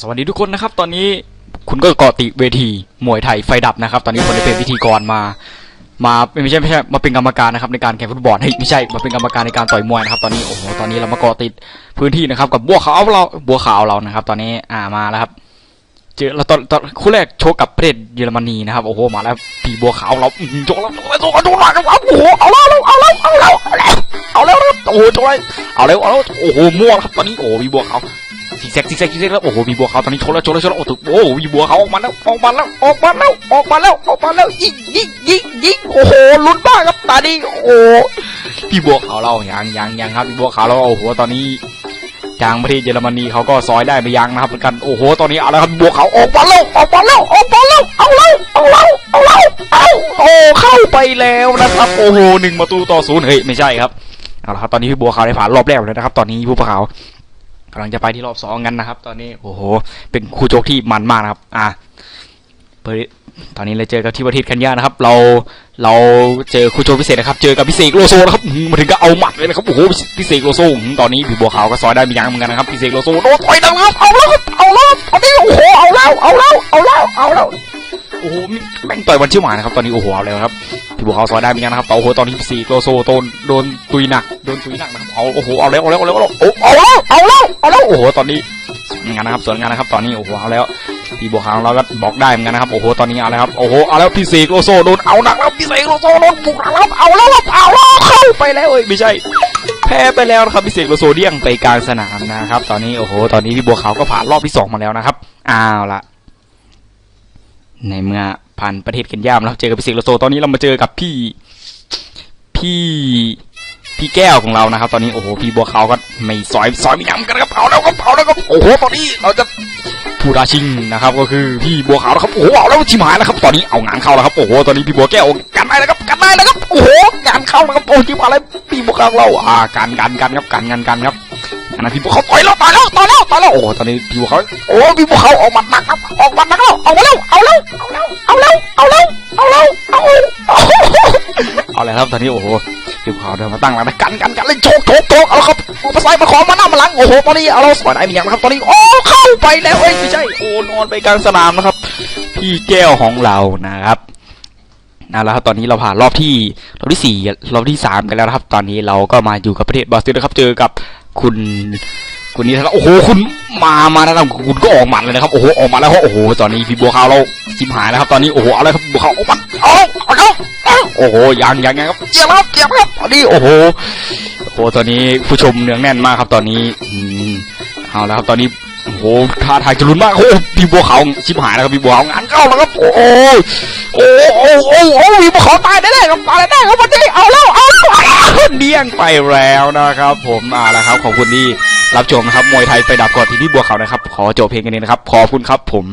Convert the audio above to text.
สวัสดีทุกคนนะครับ ตอนนี้คุณก็เกาะติเวทีมวยไทยไฟดับนะครับ ตอนนี้คนได้เป็นพิธีกรมา มาไม่ใช่ไม่ใช่มาเป็นกรรมการนะครับในการแข่งฟุตบอลไม่ใช่มาเป็นกรรมการในการต่อยมวยนะครับ ตอนนี้โอ้โหตอนนี้เรามาเกาะติดพื้นที่นะครับ กับบัวขาวเราบัวขาวเรานะครับ ตอนนี้อ่ามาแล้วครับ เจอเราตอนตอนคู่แรกโชกกับประเทศเยอรมนีนะครับโอ้โหมาแล้วปีบัวขาวเราอื้อหือโชกแล้วโชกแล้วโชกแล้วโชกแล้วโอ้โหเอาแล้วเอาแล้วเอาแล้วเอาแล้วเอาแล้วโอ้โหโชกเลยเอาแล้วเอาแล้วโอ้โหมั่วครับตอนนี้โอ้โหมีบัวขาว แซกซิกแซกซิกแซกแล้วโอ้โหมีบัวขาวตอนนี้ชนแล้วชนแล้วชนแล้วโอ้โหโอ้โหมีบัวขาวออกมาแล้วออกมาแล้วออกมาแล้วออกมาแล้วออกมาแล้วยิงยิงยิงยิงโอ้โหลุ้นมากครับตอนนี้โอ้พี่บัวขาวเรายังยังยังครับพี่บัวขาวเราโอ้โหตอนนี้ทางประเทศเยอรมนีเขาก็ซอยได้ไปยังนะครับเหมือนกันโอ้โหตอนนี้เอาละครับบัวขาออกมาแล้วออกมาแล้วออกมาแล้วเอาแล้วเอาแล้วเอาแล้วเอาโอ้เข้าไปแล้วนะครับโอ้โหหนึ่งประตูต่อศูนย์เฮ้ยไม่ใช่ครับเอาละครับตอนนี้พี่บัวขาวได้ผ่านรอบแรกแล้วนะครับ ตอนนี้ผู้ประขาว กำลังจะไปที่รอบสองกันนะครับ ตอนนี้โอ้โห เป็นคู่โจกที่มันมากนะครับ อะตอนนี้เราเจอกับที่ประเทศเคนยานะครับ เราเราเจอคู่โจกพิเศษนะครับ เจอกับพิเศษโลโซนะครับมาถึงก็เอาหมัดเลยนะครับโอ้โหพิเศษโลโซตอนนี้ผีบัวขาวก็ซอยได้มียังเหมือนกันนะครับพิเศษโลโซโดนต่อยดังครับเอาแล้วเอาแล้วตอนนี้โอ้โหเอาแล้วเอาแล้วเอาแล้วเอาแล้วโอ้โหแม่งต่อยวันชิวหมานะครับตอนนี้โอ้โหเอาแล้วครับ ผีบัวขาวซอยได้มียังนะครับแต่โอ้โหตอนนี้พิเศษโลโซโดนโดนตุยหนักโดนตุยหนักนะครับเอาโอ้โหเอาแล้วเอาแล้วเอาแล้วเอาแล้วเอาแล้วเอาแล้วเอาแล้วโอ้โหตอนนี้งานนะครับส่วนงานนะครับตอนนี้โอ้โหเอาแล้วพี่บัวขาวเราก็บอกได้เหมือนกันนะครับโอ้โหตอนนี้เอาแล้วครับโอ้โหเอาแล้วพี่เสกโลโซโดนเอาหนักแล้วพี่เสกโลโซโดนบุกหนักแล้วเอาแล้วเอาแล้วเข้าไปแล้วเอ้ยไม่ใช่ แพ้ไปแล้วนะครับพี่เสกโลโซเดี่ยงไปกลางสนามนะครับ ตอนนี้โอ้โห ตอนนี้พี่บัวขาวก็ผ่านรอบที่สองมาแล้วนะครับอ้าวละในเมื่อ ผ่านประเทศเคนยามแล้วเจอกับพี่เสกโลโซตอนนี้เรามาเจอกับพี่พี่พี่แก้วของเรานะครับ ตอนนี้โอ้โหพี่บัวเขาก็ไม่ซอยซอยไม่ย้ำกันครับเอาแล้วครับเอาแล้วครับโอ้โหตอนนี้เราจะผู้ราชิงนะครับ ก็คือพี่บัวขาวนะครับโอ้โหเอาแล้วชิมหายแล้วครับ ตอนนี้เอางานเข้าแล้วครับโอ้โหตอนนี้พี่บัวแก้วกันได้แล้วครับกันได้แล้วครับโอ้โหงานเข้าแล้วครับโอ้ชิมหายแล้วพี่บัวขาวเราอ่ากันกันกันครับกันกันกันครับอันนั้นพี่บัวเขาต่อยแล้วต่อยแล้วต่อยแล้ว ต่อยแล้วโอ้ตอนนี้พี่บัวขาโอ้พี่บัวขาออกมัดหนักครับออกมัดหนักแล้วเอามาแล้วเอาแล้วเอาแล้วเอาแล้วเอาแล้วเอาเอาเอาเลยครับตอนนี้โอ้โหทีมข่าวเดินมาตั้งหลังนะกันกันกันเล่นโชกโชกโชกเอาละครับเอาไปใส่มาขอมาหน้ามาหลังโอ้โหตอนนี้เอาเราสวนไอ้มีอย่างนะครับตอนนี้โอ้เข้าไปแล้วเอ้ยไม่ใช่โอ้นอนไปกลางสนามนะครับ พี่แก้วของเรานะครับนั่นแหละครับตอนนี้เราผ่านรอบที่รอบที่สี่รอบที่สามกันแล้วครับ ตอนนี้เราก็มาอยู่กับประเทศบราซิลนะครับ เจอกับคุณ คุณนี้นะครับโอ้โหคุณมามาแล้วนะคุณก็ออกหมัดเลยนะครับโอ้โหออกมาแล้วโอ้โหตอนนี้พี่บัวขาวเราจิ้มหายแล้วครับตอนนี้โอ้โหอาเลยครับบัวขาวออกมาเอาเอาโอ้โหยังยังยังครับเจียบครับเจียบครับตอนนี้โอ้โหโอ้โหตอนนี้ผู้ชมเนืองแน่นมากครับตอนนี้อืมเอาแล้วครับตอนนี้โอ้โหท่าทางจะลุ้นมากโอ้พี่บัวขาวชิบหายแล้วครับพี่บัวขาวงานเข้าแล้วครับโอ้โหโอ้โหโอ้โหพี่บัวขาวตายแน่ๆครับตายแน่ๆครับวันนี้เอาแล้วเอาแล้วเดี้ยงไปแล้วนะครับ ผมมาแล้วครับขอบคุณที่ รับชมนะครับมวยไทยไปดับก่อนที่พี่บัวเขานะครับ ขอจบเพลงกันนี้นะครับ ขอบคุณครับผม